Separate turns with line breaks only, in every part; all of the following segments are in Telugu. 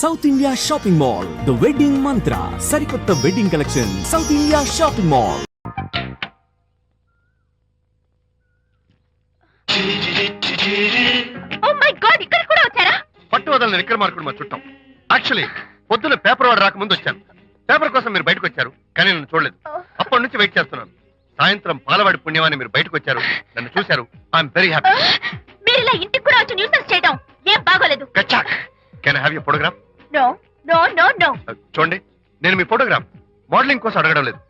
South India shopping mall the wedding Mantra సరికొత్త wedding collection south India shopping mall
oh my god ఇక్కడ కూడా వచ్చారా?
పట్టు వదలని నిక్కర మార్కుడు మా చుట్టాం. యాక్చువల్లీ పొద్దున్న పేపర్ వాడు రాకముందు వచ్చాను. పేపర్ కోసం మీరు బయటకు వచ్చారు కానీ నన్ను చూడలేదు. అప్పటి నుంచి వెయిట్ చేస్తున్నాను. సాయంత్రం పాలవాడి పుణ్యమాన్ని మీరు బయటకు వచ్చారు నన్ను చూశారు. ఐఎమ్ వెరీ హ్యాపీ
మీరు ఇలా ఇంటికి కూడా వచ్చి న్యూసెన్స్ చేయడం ఏం బాగోలేదు.
కచ్చాక్ can have you photograph
no no no no
చూడండి నేను మీ ఫోటోగ్రాఫ్ మోడలింగ్ కోసం అడగడం లేదు.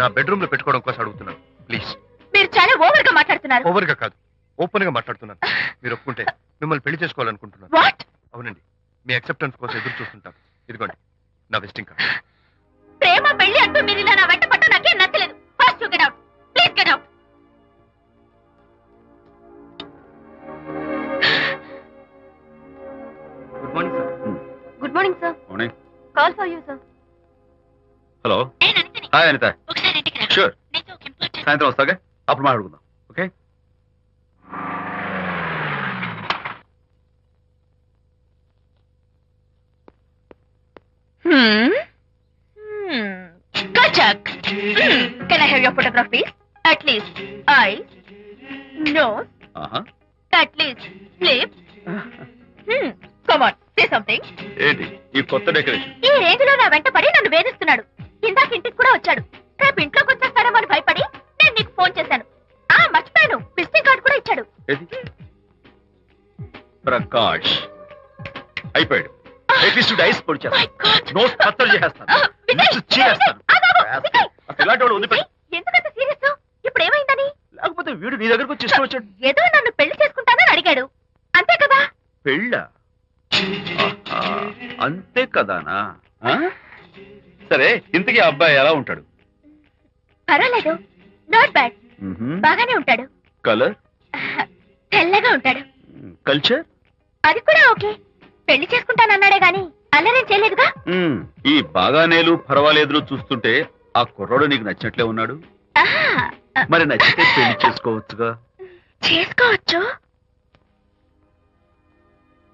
నా బెడ్రూమ్లో పెట్టుకోవడం కోసం అడుగుతున్నాను. ప్లీజ్.
మీరు చాలా ఓవర్గా మాట్లాడుతున్నారు.
ఓవర్గా కాదు ఓపెన్గా మాట్లాడుతున్నాను. మీరు ఒప్పుకుంటే మిమ్మల్ని పెళ్ళి చేసుకోవాలనుకుంటున్నాను.
వాట్
అవునండి మీ అక్సెప్టెన్స్ కోసం ఎదురు చూస్తుంటాను. ఇదిగోండి నా విజిటింగ్ కార్డ్
ప్రేమ పెళ్ళి అంటూ మీరు ఇలా నా వెంట for you sir
hello hi Anitha sure సాయంత్రం వస్తాగా అప్పుడు మాట్లాడుకుందాం okay
Hmm. Hmm. Kachak. Hmm. Can I have your photograph, please? At least eyes, nose,
ఆహా
at least lips. Hmm. Come on,
ఏంటి? ఈ కొత్త డెకరేషన్.
ఈ నా వెంట పడి నన్ను వేధిస్తున్నాడు. ఇందాక ఇంటికి కూడా వచ్చాడు. రేపు ఇంట్లోకి వచ్చేస్తాడేమో అని భయపడి నేను నీకు ఫోన్ చేశాను. ఆ మర్చిపోయాను. విజిటింగ్ కార్డు కూడా ఇచ్చాడు.
ప్రకాష్. అయిపోయాడు. ఎట్లీస్ట్ ఐస్ కత్తలు చేసేస్తాను. ఇలాంటి వాడు
ఎందుకంత సీరియస్? ఇప్పుడు ఏమైందని?
లేకపోతే వీడు నీ దగ్గరకు వచ్చి వచ్చాడు.
ఏదో నన్ను పెళ్ళి చేసుకుంటానని అడిగాడు. అంతే కదా?
పెళ్ళ? అంతే కదానా? సరే ఇంతకీ ఆ అబ్బాయి ఎలా ఉంటాడు?
పర్వాలేదు నాట్ బ్యాడ్. బాగానే ఉంటాడు.
కలర్?
తెల్లగా ఉంటాడు.
కల్చర్?
అది కూడా ఓకే. పెళ్ళి చేసుకుంటానన్నాడే గాని అల్లరేం చేయలేదుగా?
ఈ బాగానేలు పర్వాలేదులు చూస్తుంటే ఆ కుర్రోడు నీకు నచ్చినట్లే ఉన్నాడు? మరి నచ్చితే పెళ్ళి చేసుకోవచ్చుగా?
చేసుకోవచ్చు.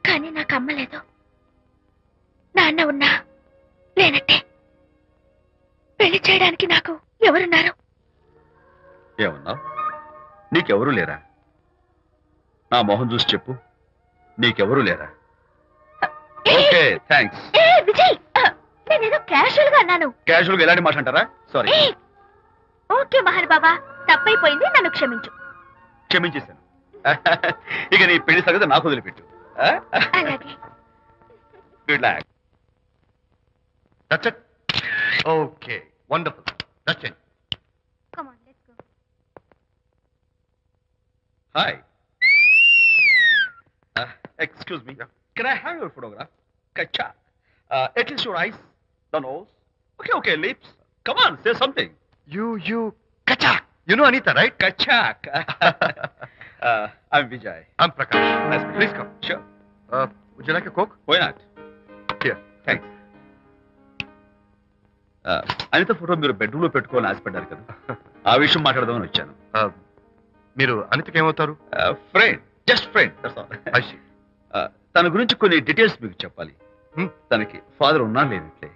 కానీ నాకు అమ్మ లేదు నాన్న ఉన్నా లేనట్టే. పెళ్ళి చేయడానికి నాకు ఎవరున్నారు?
ఏమన్నావు నీకెవరూ లేరా? నా మొహం చూసి చెప్పు. నీకెవరూ లేరా? ఓకే థ్యాంక్స్
ఏ, విజయ్! ఆ, నేనేదో క్యాషువల్గా అన్నాను.
క్యాజువల్గా ఎలాంటి మాట అంటారా? సారీ
ఏ, ఓకే బాబా తప్పైపోయింది నన్ను క్షమించు.
క్షమించేశాను. ఇక నీ పెళ్ళి సంగతి నాకు వదిలిపెట్టు. Good luck.
That's it? Okay. Wonderful. That's it.
Come on, let's go.
Hi. Uh, excuse me. Can I have your photograph? Kacha. Uh, at least your eyes, the nose. Okay, okay, lips. Come
on, say something. You, you, Kacha. You know Anita, right? Kachak. Right
కచాక్ I'm Vijay
I'm Prakash nice please come
sure
would you like a coke
why not
here
thanks Anitha photo మీరు బెడ్రూమ్లో పెట్టుకోవాలని ఆశపడ్డారు కదా. ఆ విషయం మాట్లాడదామని వచ్చాను.
Uh, మీరు అనితకి ఏమవుతారు?
ఫ్రెండ్ జస్ట్ ఫ్రెండ్ తన గురించి కొన్ని డీటెయిల్స్ మీకు చెప్పాలి.
Hmm.
తనకి ఫాదర్ ఉన్నా లేనట్లే.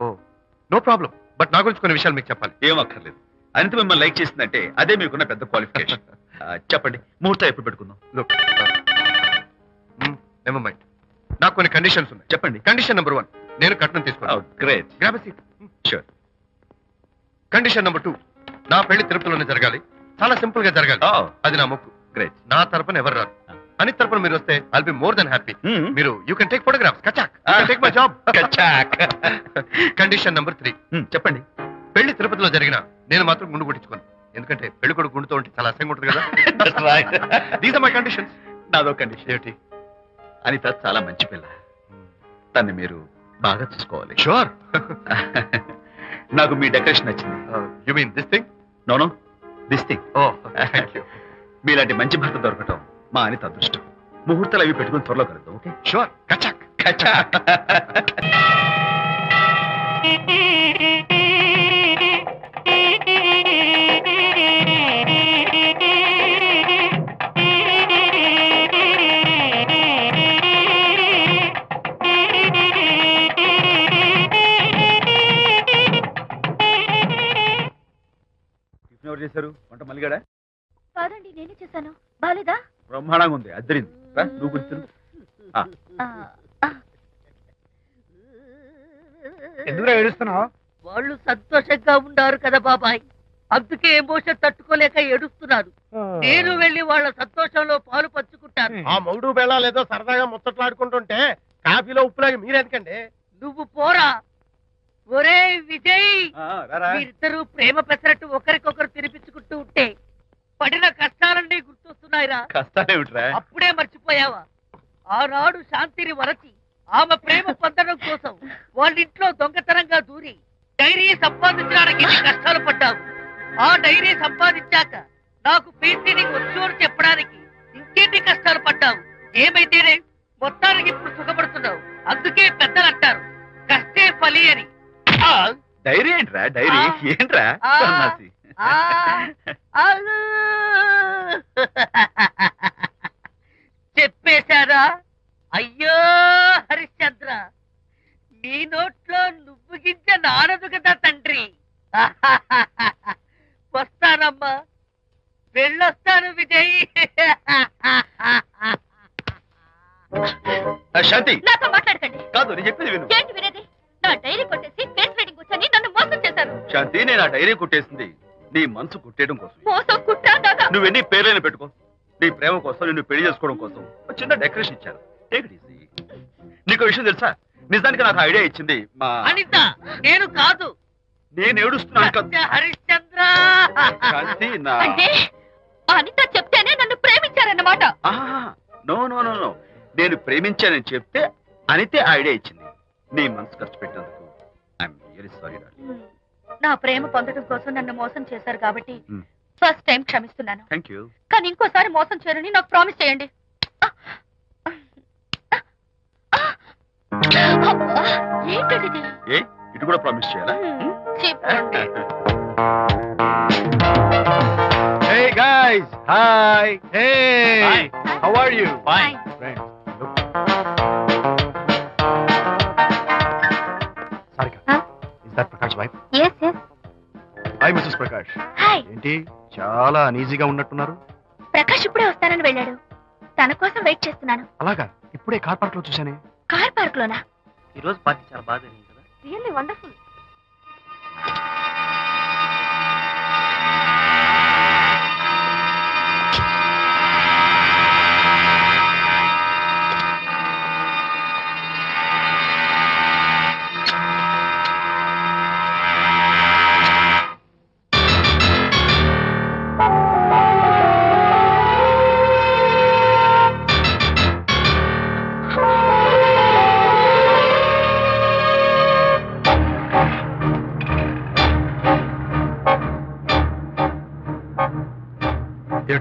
ఓ నో ప్రాబ్లం బట్ నా గురించి కొన్ని విషయాలు మీకు చెప్పాలి.
ఏం అక్కర్లేదు. అనిత మిమ్మల్ని లైక్ చేసిందంటే అదే మీకున్న పెద్ద క్వాలిఫికేషన్ చెప్పండి. ముహూర్తం ఎప్పుడు పెట్టుకుందాం?
లుక్ నెవర్ మైండ్ నాకు కొన్ని కండిషన్స్ ఉన్నాయి.
చెప్పండి.
కండిషన్ నెంబర్ వన్ నేను కట్నం తీసుకున్నాను
great
grab seat
sure
condition number two నా పెళ్ళి తిరుపతిలోనే జరగాలి. చాలా సింపుల్గా జరగాలి. అది నా మొక్కు.
గ్రేట్
నా తరపున ఎవరు రారు? అని తరపున మీరు వస్తే I'll be more than happy మీరు యూ కెన్ టేక్ ఫోటోగ్రాఫ్స్ కచాక్ టేక్ మై జాబ్
కచాక్
కండిషన్ నెంబర్ త్రీ
చెప్పండి.
పెళ్ళి తిరుపతిలో జరిగిన నేను మాత్రం గుండు కొట్టించుకోను. ఎందుకంటే పెళ్ళి కొడుకు గుండుతో ఉంటే చాలా అసహ్యంగా ఉంటుంది కదా? దీస్ ఆర్ మై కండిషన్స్
నాదో కండిషన్
ఏమిటి?
అనిత చాలా మంచి పిల్ల. తన్ని మీరు బాగా చూసుకోవాలి.
షూర్
నాకు మీ డెకరేషన్ నచ్చింది.
You mean this thing
no no this thing
oh thank you
మీలాంటి మంచి భర్త దొరకటం మా అనిత అదృష్టం. ముహూర్తాలు అవి పెట్టుకుని త్వరలో కలుద్దాం ఓకే?
షూర్ కచాక్
కచాక్ బ్రహ్మాండంగా ఉంది. అద్దరింది. రా, నువ్వు గుర్తు
ఆ, ఆ,
ఎందుకు ఏడుస్తున్నావు?
వాళ్ళు సంతోషంగా ఉన్నారు కదా బాబాయ్. అందుకే ఎమోషన్ తట్టుకోలేక ఏడుస్తున్నారు. నేను వెళ్ళి వాళ్ళ సంతోషంలో పాలు పంచుకుంటాను.
ఆ మౌడు బెళ్ళాలు ఏదో సరదాగా ముచ్చట్లాడుకుంటుంటే కాఫీలో ఉప్పులాగి మీరెందుకండి?
నువ్వు పోరా. ఒరే విజయ్ మీరిద్దరూ ప్రేమ పెసరట్టు ఒకరికొకరు తినిపించుకుంటూ ఉంటే పడిన కష్టాలన్నీ గుర్తొస్తున్నాయిరా.
కష్టాలేమిట్రా?
అప్పుడే మర్చిపోయావా? ఆనాడు శాంతిని వరచి ఆమె ప్రేమ పొందడం కోసం వాళ్ళ ఇంట్లో దొంగతనంగా దూరి డైరీ సంపాదించడానికి కష్టాలు పడ్డావు? ఆ డైరీ సంపాదించాక నాకు పెయింటింగ్ వచ్చు అని చెప్పడానికి ఇంకెన్ని కష్టాలు పడ్డావు? ఏమైతేనే మొత్తానికి ఇప్పుడు సుఖపడుతున్నావు. అందుకే పెద్దలు అంటారు కష్టే ఫలి అని.
డైరీ ఏంట్రా? డైరీ. ఏంట్రా.
చెప్పేశారా? అయ్యో హరిశ్చంద్ర! నీ నోట్లో నువ్వు గింజ నానదు కదా తండ్రి! వస్తానమ్మా! వెళ్ళొస్తాను విజయ్!
ఆ, శాంతి!
నాతో మాట్లాడకండి.
కాదు నేను చెప్పేది విను.
ఏంటి వినేది? నా డైరీ కొట్టేసి ఫేస్ రీడింగ్ వచ్చని నన్ను మోసం చేశారు.
శాంతి నేను ఆ డైరీ కుట్టేసింది. నీ మనసు కుట్టేయడం కోసం.
మోసం కుట్రా దాకా
నువ్వు ఎన్ని పేర్లైనా పెట్టుకో. నీ ప్రేమ కోసం నిన్ను పెళ్ళి చేసుకోవడం కోసం ఒక చిన్న డెకరేషన్ ఇచ్చాను టేక్ ఇట్ ఈజీ నీకు విషయం తెలుసా? నిజానికి నాకు ఐడియా ఇచ్చింది మా
అనిత నేను కాదు.
నేను ఏడుస్తున్నాను కదా.
హరిశ్చంద్ర.
శాంతి నా
అంటే అనిత చెప్తేనే నన్ను ప్రేమించారన్నమాట.
No no no no. నేను ప్రేమించానని చెప్తే అనితే ఐడియా ఇచ్చింది. నీ మనసు ఖర్చు పెట్టినందుకు. ఐఎమ్ వెరీ సారీ
నా ప్రేమ పొందడం కోసం నన్ను మోసం చేశారు కాబట్టి
Hmm.
ఫస్ట్ టైం క్షమిస్తున్నాను
థ్యాంక్ యూ
కానీ ఇంకోసారి మోసం చేయరని నాకు ప్రామిస్ చేయండి ఇది?
ఏ ఇటు కూడా ప్రామిస్ చేయాలా
చెప్పండి
Hey guys, hi. Hey,
Hi.
how are you?
Fine.
Friends, look. Sarika,
Huh?
is that Prakash wife?
Yes,
Hi, Mrs. Prakash.
Hi
ఏంటి? చాలా అనీజీగా ఉన్నట్టున్నారు.
ప్రకాష్ ఇప్పుడే వస్తానని వెళ్ళాడు. తన కోసం వెయిట్ చేస్తున్నాను.
అలాగా? ఇప్పుడే కార్ పార్క్లో చూసానే
కార్ పార్క్ లోనా
ఈ రోజు పార్టీ చాలా బాగా జరిగింది కదా.
Really wonderful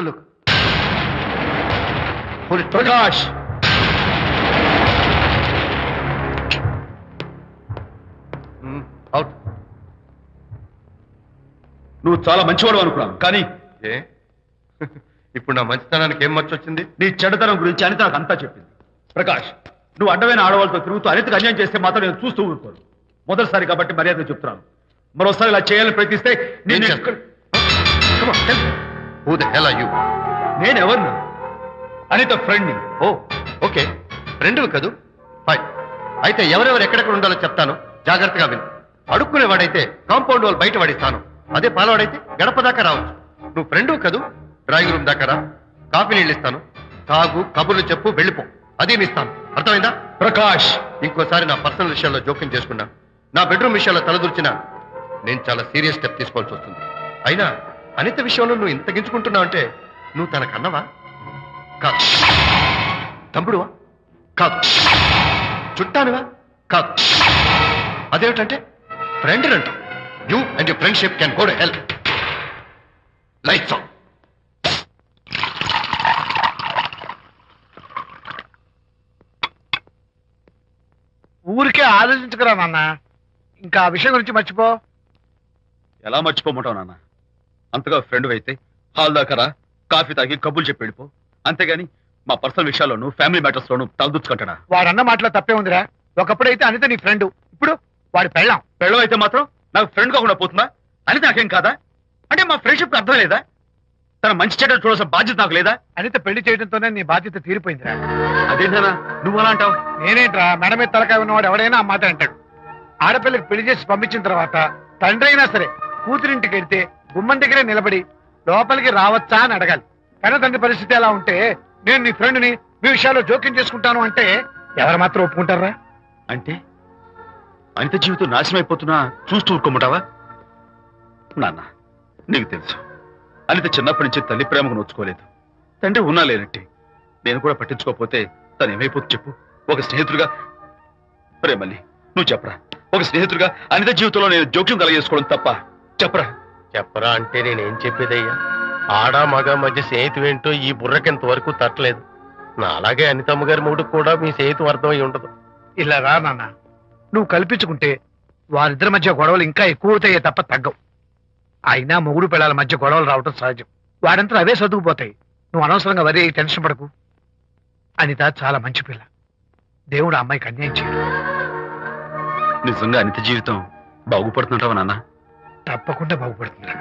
The look. Hold it. out.
నువ్వు చాలా మంచివాడు అనుకున్నాను కానీ
ఏ? ఇప్పుడు నా మంచితనానికి ఏం మర్చి వచ్చింది
నీ చెడ్డతనం గురించి అనిత నాకు అంతా చెప్పింది. ప్రకాష్ నువ్వు అడ్డమైన ఆడవాళ్ళతో తిరుగుతూ అనితకు అన్యాయం చేస్తే మాత్రం నేను చూస్తూ ఊరుకోను. మొదటిసారి కాబట్టి మర్యాద చెప్తున్నాను. మరోసారి ఇలా చేయాలని ప్రయత్నిస్తే నేను
చేస్తావు? Come on, tell me. Who the hell are you?
నేను ఎవరిని అనిత ఫ్రెండ్ని.
Oh okay. రెండు కదూ? ఫైన్. అయితే ఎవరెవరు ఎక్కడెక్కడ ఉండాలో చెప్తాను. జాగ్రత్తగా విను. అడుక్కునేవాడైతే కాంపౌండ్ వాళ్ళు బయట పడిస్తాను. అదే పాలవాడైతే గడప దాకా రావచ్చు. నువ్వు ఫ్రెండు కదూ? డ్రాయింగ్ రూమ్ దాకా రా. కాఫీ నీళ్ళు ఇస్తాను. తాగు కబుర్లు చెప్పు వెళ్ళిపో. అది నీ ఇస్తాను అర్థమైందా?
ప్రకాష్!
ఇంకోసారి నా పర్సనల్ విషయాల్లో జోక్యం చేసుకున్నా. నా బెడ్రూమ్ విషయాల్లో తలదూర్చినా నేను చాలా సీరియస్ స్టెప్ తీసుకోవాల్సి వస్తుంది. అయినా అనిత విషయంలో నువ్వు ఇంత గించుకుంటున్నావు అంటే నువ్వు తనకన్నవా కాదు. తమ్ముడువా? కాదు. చుట్టానువా? కాదు. అదేమిటంటే ఫ్రెండ్ అంట. You and you friendship can go to help lights on
ఊరికే ఆలోచించుకురా నాన్న. ఇంకా ఆ విషయం గురించి మర్చిపో.
ఎలా మర్చిపోమంటావు నాన్న? అంతగా ఫ్రెండ్ అయితే హాల్ దాకా కాఫీ తాగి కబుర్లు చెప్పి వెళ్ళిపో. అంతేగాని మా పర్సనల్ విషయాల్లోనూ ఫ్యామిలీ మ్యాటర్స్ లోను తలదూచుకుంటాడా
వాడన్న మాటలో తప్పే ఉందిరా. ఒకప్పుడైతే అనిత నీ ఫ్రెండ్ ఇప్పుడు వాడి పెళ్ళాం.
పెళ్ళం అయితే మాత్రం నాకు ఫ్రెండ్ కాకుండా పోతుందా? అని నాకేం కాదా? అంటే మా ఫ్రెండ్షిప్ అర్థం లేదా? తన మంచి చెడ్డ చూడాల్సిన బాధ్యత నాకు లేదా?
అనిత పెళ్ళి చేయడంతోనే నీ బాధ్యత తీరిపోయిందిరా.
అదేంటనా నువ్వు అలా అంటావు?
నేనేంట్రా మెడ మీద తలకాయ ఉన్నవాడు ఎవడైనా ఆ మాట అంటాడు. ఆడపిల్లకి పెళ్ళి చేసి పంపించిన తర్వాత తండ్రి అయినా సరే కూతురింటికి వెళ్తే గుమ్మం దగ్గరే నిలబడి లోపలికి రావచ్చా అని అడగాలి. కానీ తండ్రి పరిస్థితి ఎలా ఉంటే నేను నీ ఫ్రెండ్ని మీ విషయాల్లో జోక్యం చేసుకుంటాను అంటే ఎవరు మాత్రం ఒప్పుకుంటారా?
అంటే అనిత జీవితం నాశనం అయిపోతున్నా చూస్తూ ఊరుకోమంటావా? నాన్న నీకు తెలుసు. అనిత చిన్నప్పటి నుంచి తల్లి ప్రేమకు నోచుకోలేదు. తండ్రి ఉన్నా లేనట్టి. నేను కూడా పట్టించుకోకపోతే తను ఏమైపోతుంది చెప్పు. ఒక స్నేహితుడిగా ప్రేమల్ని నువ్వు చెప్పరా. ఒక స్నేహితుడిగా అనిత జీవితంలో నేను జోక్యం కలగేసుకోవడం తప్ప చెప్పరా?
చెప్పరా అంటే నేనేం చెప్పేదయ్యా? ఆడ మగ మధ్య స్నేహితు ఏంటో ఈ బుర్రకి ఇంతవరకు తట్టలేదు. నా అలాగే అనితమ్మ గారి మూడు కూడా మీ స్నేహితం అర్థమై ఉండదు. ఇలా రా నాన్న. నువ్వు కల్పించుకుంటే వారిద్దరి మధ్య గొడవలు ఇంకా ఎక్కువ అవుతాయే తప్ప తగ్గవు. అయినా మొగుడు పిల్లల మధ్య గొడవలు రావటం సహజం. వాడంతా అవే సర్దుకుపోతాయి. నువ్వు అనవసరంగా వరి టెన్షన్ పడకు. అనిత చాలా మంచి పిల్ల. దేవుడు ఆ అమ్మాయికి అన్యాయం చేయడు.
నిజంగా అనిత జీవితం బాగుపడుతుంటావా నాన్న?
తప్పకుండా బాగుపడుతుందిరా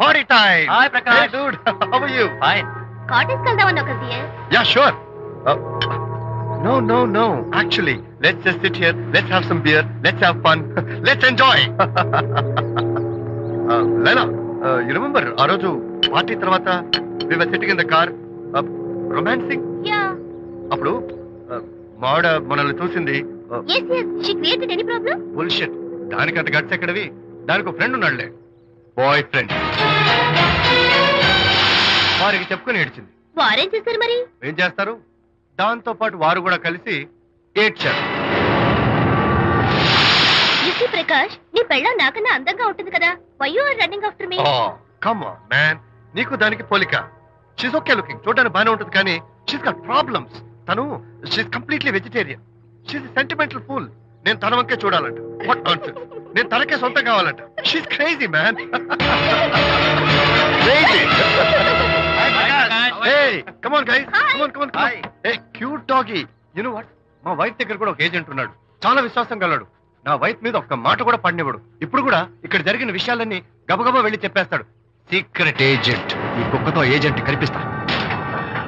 Party time!
Hi, Prakash.
Hey, dude. How are you?
Fine
cottage వెళ్దామని ఒక
Yeah, sure. Uh, no, no, no. Actually, let's just sit here. Let's have some beer. Let's have fun. let's enjoy. uh, Lena, you remember ఆ రోజు పార్టీ తర్వాత were sitting in the car, uh, romancing?
Yeah
అప్పుడు uh, మావిడ మనల్ని చూసింది uh,
yes she created any problem
bullshit. దానికి అంత గట్స్ ఎక్కడవి? దానికి ఒక ఫ్రెండ్ ఉన్నాడులే. బాయ్ ఫ్రెండ్ వారికి చెప్పుకొని ఏడ్చింది.
వారేం చేశారు మరి?
ఏం చేస్తారు? దాంతో పాటు వారు కూడా కలిసి ఏడ్చారు.
ప్రకాష్ నీ పెళ్ళం నాకన్నా అందంగా ఉంటుంది కదా. Why you are running after me
come man నీకు దానికి పోలిక. షీస్ ఓకే లుకింగ్ చూడడానికి బాగానే ఉంటుంది కానీ షీస్ గట్ ప్రాబ్లమ్స్ తను she's completely vegetarian she's sentimental full నేను తన వంకే చూడాలంట. వాట్ నాన్సెన్స్ నేను తనకే సొంతం కావాలంట. She's crazy man crazy hey come on guys come on come on. A cute doggy you know what మా వైఫ్ దగ్గర కూడా ఒక ఏజెంట్ ఉన్నాడు. చాలా విశ్వాసం కలడు నా వైఫ్ మీద ఒక్క మాట కూడా పడినివ్వడు. ఇప్పుడు కూడా ఇక్కడ జరిగిన విషయాలన్నీ గబగబా వెళ్ళి చెప్పేస్తాడు. సీక్రెట్ ఏజెంట్ ఈ కుక్కతో ఏజెంట్ కనిపిస్తా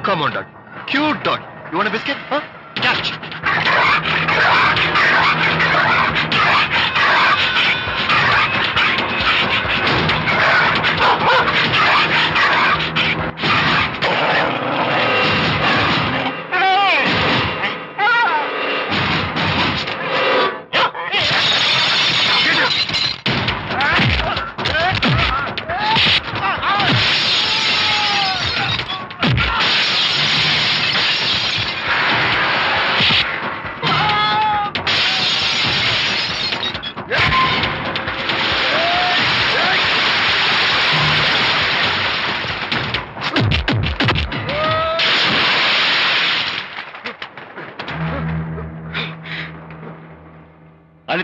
come dog cute dog you want biscuit catch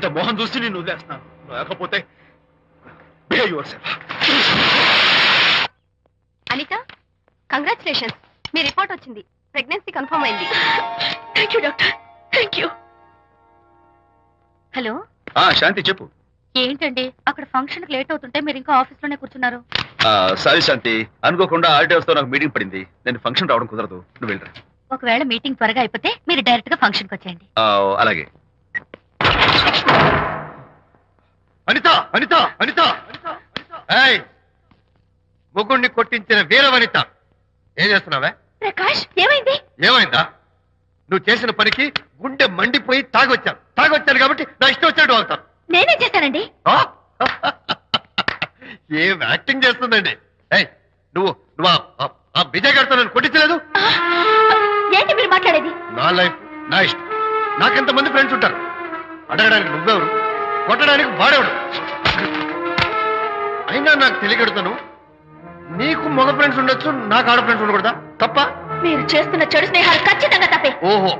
Anitha Mohan చూసి నేను వదిలేస్తున్నాను. లేకపోతే behave your self
Anitha congratulations మీ రిపోర్ట్ వచ్చింది. ప్రెగ్నెన్సీ కన్ఫర్మ్ అయింది. Thank you doctor thank you hello?
ఆ శాంతి చెప్పు.
ఏంటండి? అక్కడ ఫంక్షన్ లేట్ అవుతుంటే మీరు ఇంకా ఆఫీస్లోనే కూర్చున్నారు.
ఆ, సారీ శాంతి. అనుకోకుండా ఆర్టీఎస్తో నాకు మీటింగ్ పడింది. నేను ఫంక్షన్ రావడం కుదరదు. నువ్వు వెళ్ళరా.
ఒకవేళ మీటింగ్ త్వరగా అయిపోతే మీరు డైరెక్ట్గా ఫంక్షన్కి వచ్చేయండి.
ఆ, అలాగే.
అనిత అనిత అనిత. ముగ్గుడిని కొట్టించిన వీర వనిత ఏం చేస్తున్నావే?
ప్రకాష్ ఏమైంది?
ఏమైందా? నువ్వు చేసిన పనికి గుండె మండిపోయి తాగొచ్చాను. తాగొచ్చాను కాబట్టి నా ఇష్టం వచ్చినట్టు అవుతాను
నేనే చేశానండి?
ఏం యాక్టింగ్ చేస్తుందండి? ఏయ్ నువ్వు నువ్వు ఆ- విజయ్ గారితో నన్ను కొట్టించలేదు?
ఏంటి మీరు మాట్లాడేది?
నా లైఫ్ నా ఇష్టం. నాకెంతమంది ఫ్రెండ్స్ ఉంటారు? అడగడానికి నువ్వెవరు? కొట్టడానికి వాడేవాడు? అయినా నాకు తెలియగడుతాను. నీకు మగ ఫ్రెండ్స్ ఉండొచ్చు నాకు ఆడ ఫ్రెండ్స్ ఉండకూడదా? తప్ప?
మీరు చేస్తున్న చెడు స్నేహాలు ఖచ్చితంగా తప్పే.
ఓహో.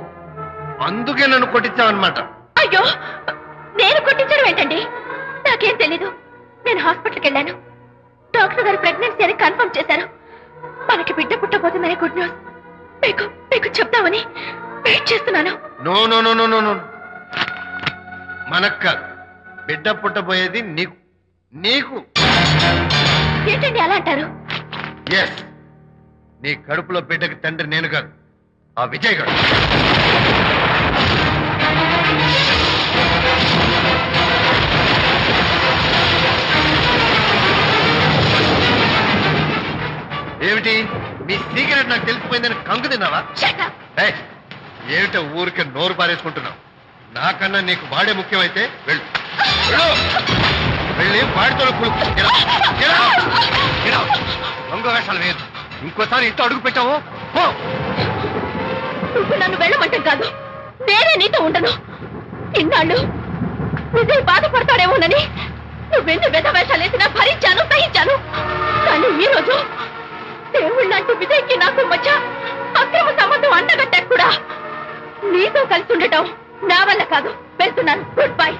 అందుకే నన్ను కొట్టించావన్నమాట.
అయ్యో! నేను కొట్టించడం ఏంటండి? నాకేం తెలీదు. నేను హాస్పిటల్కి వెళ్ళాను. డాక్టర్ గారు ప్రెగ్నెన్సీ అని కన్ఫర్మ్ చేశారు. మనకి బిడ్డ పుట్టబోతుందని గుడ్ న్యూస్. మీకు మీకు చెప్తామని వెయిట్ చేస్తున్నాను.
No no no no no. మనక్క బిడ్డ పుట్టబోయేది నీకు. నీకు.
ఏంటండి అలా అంటారు?
ఎస్ నీ కడుపులో బిడ్డకి తండ్రి నేను కాదు. ఆ విజయ్ గారు ఏమిటి? మీ సీక్రెట్ నాకు తెలిసిపోయిందని కంగు తిన్నావా? ఏమిటో ఊరికే నోరు పారేసుకుంటున్నావు. నాకన్నా నీకు వాడే ముఖ్యమైతే వెళ్ళు. వెళ్ళు. వెళ్ళి వాడితో కులుకు. Get దొంగ వేషాలు వేయద్దు. ఇంకోసారి ఇంత అడుగు పెట్టావు?
నువ్వు నన్ను వెళ్ళమంటే కాదు. నేనే నీతో ఉండను. ఇన్నాళ్ళు విజయ్ బాధపడతాడేమోనని నువ్వెన్ని వెధవేషాలు వేసినా భరించాను సహించాను. కానీ ఈ రోజు దేవుళ్ళంటూ విజయ్కి నాకు మధ్య అక్రమ సంబంధం అంటగట్టా కూడా. నీతో కలిసి ఉండటం నా వల్ల కాదు. వెళ్తున్నాను గుడ్ బై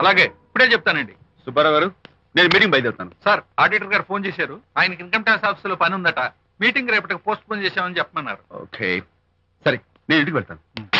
అలాగే ఇప్పుడే చెప్తానండి.
సుబ్బారావు గారు నేను మీటింగ్ బయలుదేరుతాను.
సార్ ఆడిటర్ గారు ఫోన్ చేశారు. ఆయనకి ఇన్కమ్ ట్యాక్స్ ఆఫీస్లో పని ఉందట. మీటింగ్ రేపటికి పోస్ట్ పోన్ చేశామని చెప్పమన్నారు.
ఓకే. సరే నేను ఇంటికి వెళ్తాను.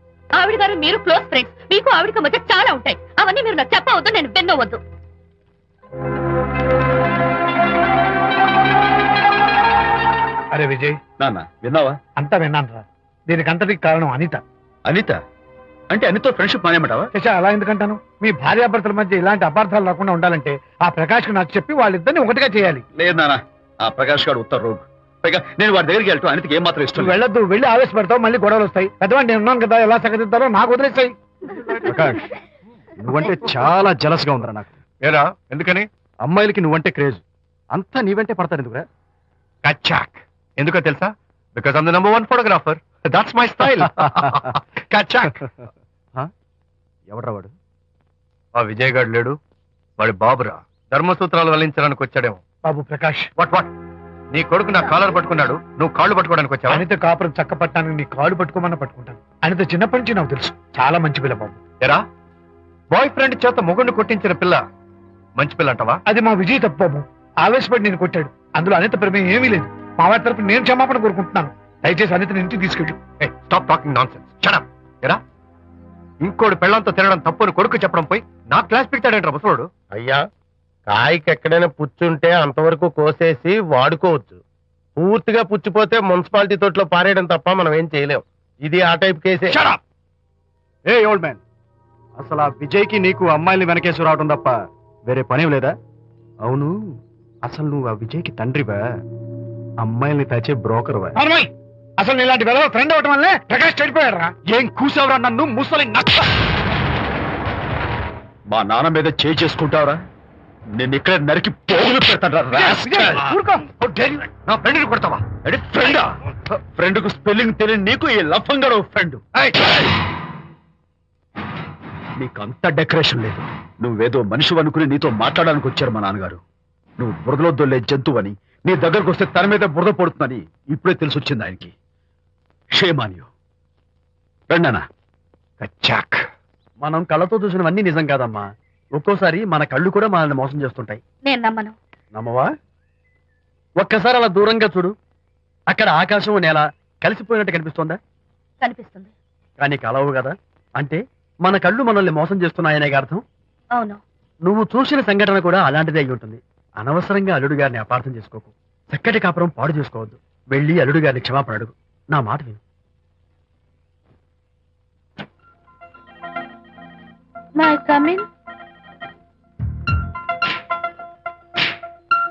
ఆవిడ గారు మీరు క్లోజ్ ఫ్రెండ్స్. మీకు ఆవిడకి మధ్య చాలా ఉంటాయి. అవన్నీ మీరు నాకు చెప్పవద్దు నేను విన్నవద్దు.
అరే విజయ్.
నాన్న విన్నావా?
అంతా విన్నాను రా దీనికి అంతటికి కారణం అనిత.
అనిత? అంటే అనితో ఫ్రెండ్షిప్ మానేమంటావా?
శశా అలా ఎందుకంటాను? మీ భార్యాభర్తల మధ్య ఇలాంటి అపార్థాలు రాకుండా ఉండాలంటే ఆ ప్రకాష్ నాకు చెప్పి వాళ్ళిద్దరిని ఒకటిగా చేయాలి.
లేదు నాన్న ఆ ప్రకాష్ గారు ఉత్తర రోగ్. పైగా నేను వాడి దగ్గరికి వెళ్తాను అనితకి ఏం మాత్రం ఇష్టం
నువ్వు. వెళ్ళొద్దు వెళ్ళి ఆవేశపడతావు మళ్ళీ గొడవలు వస్తాయి. పెద్దవాడు నేను ఉన్నాను కదా ఎలా సగదిద్దారో నాకు వదిలేస్తాయి
ప్రకాష్ నువ్వంటే చాలా జలస్గా ఉందిరా నాకు.
ఏరా ఎందుకని?
అమ్మాయిలకి నువ్వంటే క్రేజ్. అంతా నీవంటే పడతారు ఎందుకురా?
కచాక్ ఎందుకో తెలుసా? Because I'm the number one photographer that's my style కచాక్
ఎవడ్రా వాడు?
ఆ విజయ్ లేడు వాడి బాబురా. ధర్మసూత్రాలు వల్లించడానికి వచ్చాడేమో.
బాబు ప్రకాష్.
వాట్ వాట్ నీ కొడుకు నా కాలర్ పట్టుకున్నాడు నువ్వు కాళ్ళు పట్టుకోవడానికి వచ్చావా?
అనిత కాపురం చక్క పట్టానికి నీ కాళ్ళు పట్టుకోమన్నా పట్టుకుంటాను. అనిత చిన్నప్పటి నుంచి నాకు తెలుసు. చాలా మంచి పిల్ల బాబు.
ఎరా? బాయ్ ఫ్రెండ్ చేత మొగుడిని కొట్టించిన పిల్ల మంచి పిల్ల అంటావా?
అది మా విజయ్ తప్పు బాబు. ఆవేశపడి నేను కొట్టాడు. అందులో అనిత ప్రమేయం ఏమీ లేదు. మా వారి తరపు నేను క్షమాపణ కోరుకుంటున్నాను. దయచేసి అనితని ఇంటికి తీసుకెళ్ళు.
స్టాప్ టాకింగ్ నాన్ సెన్స్ ఎరా? ఇంకోటి పెళ్ళంతో తినడం తప్పుని కొడుకు చెప్పడం పోయి నా క్లాస్ పిక్తాడేంట్రా ముసలోడు?
అయ్యా కాయకి ఎక్కడైనా పుచ్చుంటే అంతవరకు కోసేసి వాడుకోవచ్చు. పూర్తిగా పుచ్చిపోతే మున్సిపాలిటీ తోటలో పారేయడం తప్ప మనం ఏం చేయలేం. ఇది ఆ టైప్ కేసే.
ఏ ఓల్డ్ మ్యాన్ అసలు ఆ విజయ్కి నీకు అమ్మాయిని వెనకేసి రావడం తప్ప వేరే పనేం లేదా? అవును అసలు నువ్వు ఆ విజయ్కి తండ్రివా? అమ్మాయిల్ని తెచ్చే బ్రోకర్వా?
అవునోయ్, అసలు ఇలాంటి వెధవ ఫ్రెండ్ అవటం వల్లే ప్రకాష్ చెడిపోయాడు రా
ఏం కూసావురా నన్ను? ముసలి నచ్చ
మా నాన్న మీద చేయి చేసుకుంటావరా. నేను ఇక్కడ నరికి పోగులు
నా ఫ్రెండ్ని కొడతావా?
Friend friend? కు స్పెల్లింగ్ తెలియని నీకు ఈ లఫంగా ఫ్రెండ్. నీకు అంత డెకరేషన్ లేదు. నువ్వేదో మనిషి అనుకుని నీతో మాట్లాడడానికి వచ్చారు మా నాన్నగారు. నువ్వు బురదలో దొల్లే జంతువు అని నీ దగ్గరకు వస్తే తన మీద బురద పడుతుందని ఇప్పుడే తెలిసి వచ్చింది ఆయనకి షేమాన్యు రండనా
మనం కళ్ళతో చూసినవన్నీ నిజం కాదమ్మా. ఒక్కోసారి మన కళ్ళు కూడా మనల్ని మోసం చేస్తుంటాయి.
నేను నమ్మను.
నమ్మవా? ఒక్కసారి అలా దూరంగా చూడు. అక్కడ ఆకాశం నేల కలిసిపోయినట్టు కనిపిస్తోందా?
కనిపిస్తుంది.
కానీ కలవు కదా? అంటే మన కళ్ళు మనల్ని మోసం చేస్తున్నాయనే అర్థం?
అవును.
నువ్వు చూసిన సంఘటన కూడా అలాంటిదే అయి ఉంటుంది. అనవసరంగా అల్లుడు గారిని అపార్థం చేసుకోకు. చక్కటి కాపురం పాడు చేసుకోవద్దు. వెళ్ళి అల్లుడు గారిని క్షమాపణ అడుగు. నా మాట విను.
My come in